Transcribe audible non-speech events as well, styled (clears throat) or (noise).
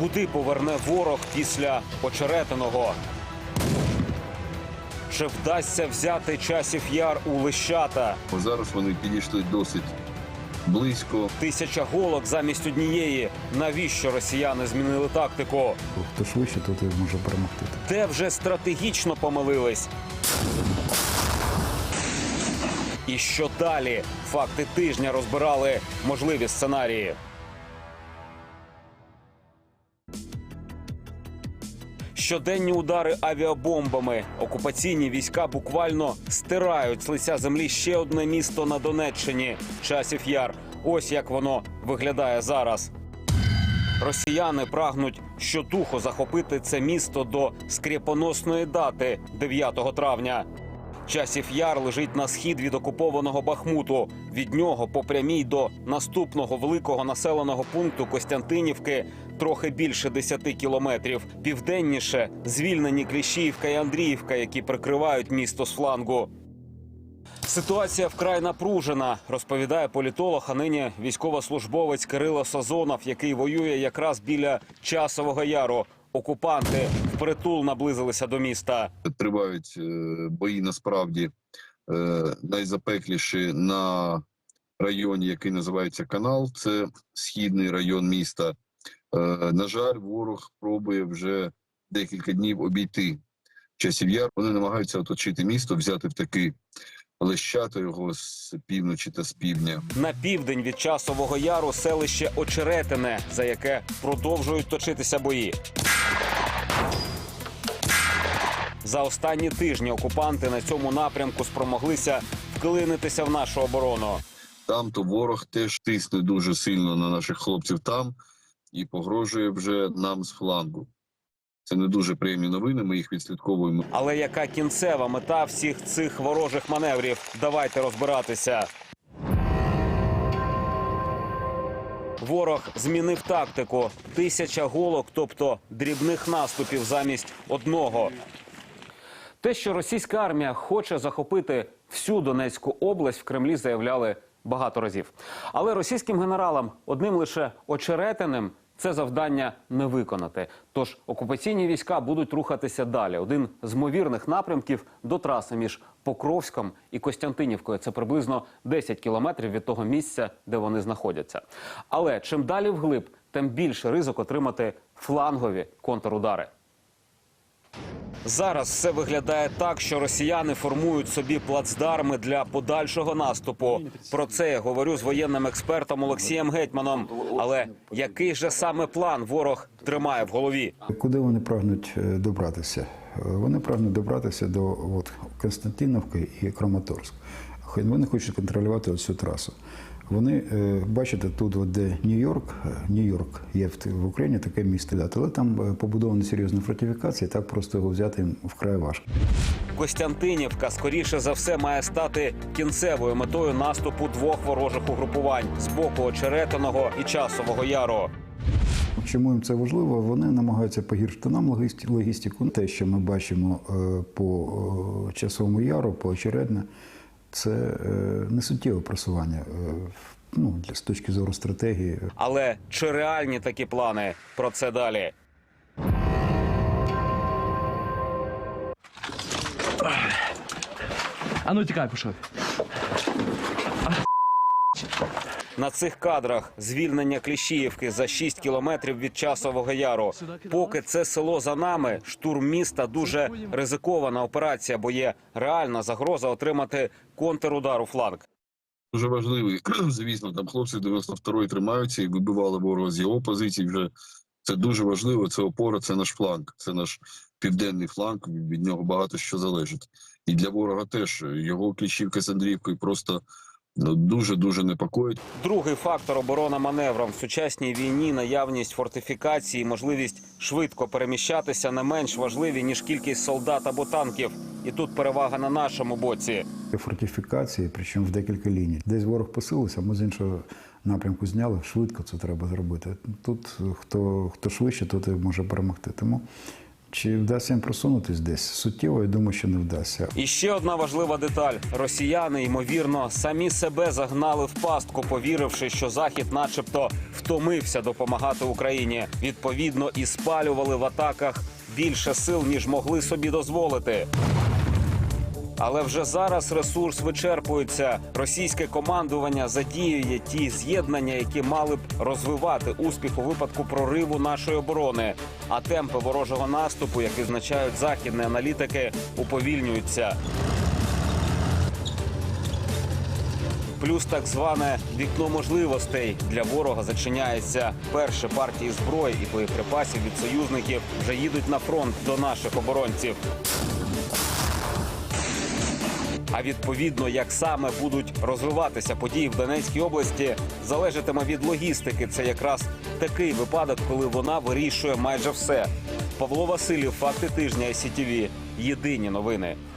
Куди поверне ворог після очеретиного? Чи вдасться взяти часів яр у лищата? Зараз вони підійшли досить близько. Тисяча голок замість однієї. Навіщо росіяни змінили тактику? Хто швидше, той і може перемогти. Де вже стратегічно помилились? І що далі? Факти тижня розбирали можливі сценарії. Щоденні удари авіабомбами. Окупаційні війська буквально стирають з лиця землі ще одне місто на Донеччині часів яр. Ось як воно виглядає зараз. Росіяни прагнуть щотухо захопити це місто до скріпоносної дати 9 травня. Часів яр лежить на схід від окупованого Бахмуту. Від нього по прямій до наступного великого населеного пункту Костянтинівки трохи більше 10 кілометрів. Південніше звільнені Кліщіївка і Андріївка, які прикривають місто з флангу. Ситуація вкрай напружена, розповідає політолог, а нині військовослужбовець Кирило Сазонов, який воює якраз біля часового яру. Окупанти впритул наблизилися до міста. Тривають е, бої насправді е, найзапекліші на районі, який називається Канал. Це східний район міста. Е, На жаль, ворог пробує вже декілька днів обійти часів яр. Вони намагаються оточити місто, взяти в таки лещата його з півночі та з півдня. На південь від часового яру селище Очеретине, за яке продовжують точитися бої. За останні тижні окупанти на цьому напрямку спромоглися вклинитися в нашу оборону. Там то ворог теж тисне дуже сильно на наших хлопців там і погрожує вже нам з флангу. Це не дуже приємні новини. Ми їх відслідковуємо. Але яка кінцева мета всіх цих ворожих маневрів? Давайте розбиратися. Ворог змінив тактику. Тисяча голок, тобто дрібних наступів замість одного. Те, що російська армія хоче захопити всю Донецьку область, в Кремлі заявляли багато разів. Але російським генералам одним лише очеретиним це завдання не виконати. Тож окупаційні війська будуть рухатися далі. Один з мовірних напрямків до траси між Покровськом і Костянтинівкою. Це приблизно 10 кілометрів від того місця, де вони знаходяться. Але чим далі вглиб, тим більше ризик отримати флангові контрудари. Зараз все виглядає так, що росіяни формують собі плацдарми для подальшого наступу. Про це я говорю з воєнним експертом Олексієм Гетьманом. Але який же саме план ворог тримає в голові? Куди вони прагнуть е, добратися? Е, Вони прагнуть добратися до от, Константиновки і Краматорськ. Вони хочуть контролювати цю трасу. Вони е, бачите, тут, от, де Нью-Йорк, е, Нью-Йорк є в, Україні таке місто, але там е, побудовані серйозні фортифікації, так просто його взяти вкрай важко. Костянтинівка скоріше за все має стати кінцевою метою наступу двох ворожих угрупувань з боку очеретиного і часового яру. Чому їм це важливо? Вони намагаються погіршити нам логістику. Те, що ми бачимо по часовому яру, по очередне, це е, не суттєве просування е, ну, для- з точки зору стратегії. Але чи реальні такі плани? Про це далі. А ну тікай, пішов. На цих кадрах звільнення Кліщіївки за 6 кілометрів від часового яру. Поки це село за нами, штурм міста дуже ризикована операція, бо є реальна загроза отримати контрудар у фланг. Дуже важливий, (clears throat) звісно, там хлопці 92-ї тримаються і вибивали ворога з його позицій. Вже це дуже важливо. Це опора, це наш фланг, це наш південний фланг. Від нього багато що залежить. І для ворога теж його кліщівка з Андріївкою просто дуже дуже непокоїть. Другий фактор оборона маневром в сучасній війні наявність фортифікації, можливість швидко переміщатися не менш важливі ніж кількість солдат або танків. І тут перевага на нашому боці. Фортифікації, причому в декілька ліній. Десь ворог посилився, ми з іншого напрямку зняли. Швидко це треба зробити. Тут хто, хто швидше, той і може перемогти. Тому Чи вдасться їм просунутись десь? Суттєво, я думаю, що не вдасться. І ще одна важлива деталь: росіяни, ймовірно, самі себе загнали в пастку, повіривши, що захід, начебто, втомився допомагати Україні. Відповідно, і спалювали в атаках більше сил, ніж могли собі дозволити. Але вже зараз ресурс вичерпується. Російське командування задіює ті з'єднання, які мали б розвивати успіх у випадку прориву нашої оборони. А темпи ворожого наступу, як відзначають західні аналітики, уповільнюються. Плюс так зване вікно можливостей для ворога зачиняється. Перші партії зброї і боєприпасів від союзників вже їдуть на фронт до наших оборонців. А відповідно, як саме будуть розвиватися події в Донецькій області, залежатиме від логістики. Це якраз такий випадок, коли вона вирішує майже все. Павло Василів, факти тижня СІТІВІ. Єдині новини.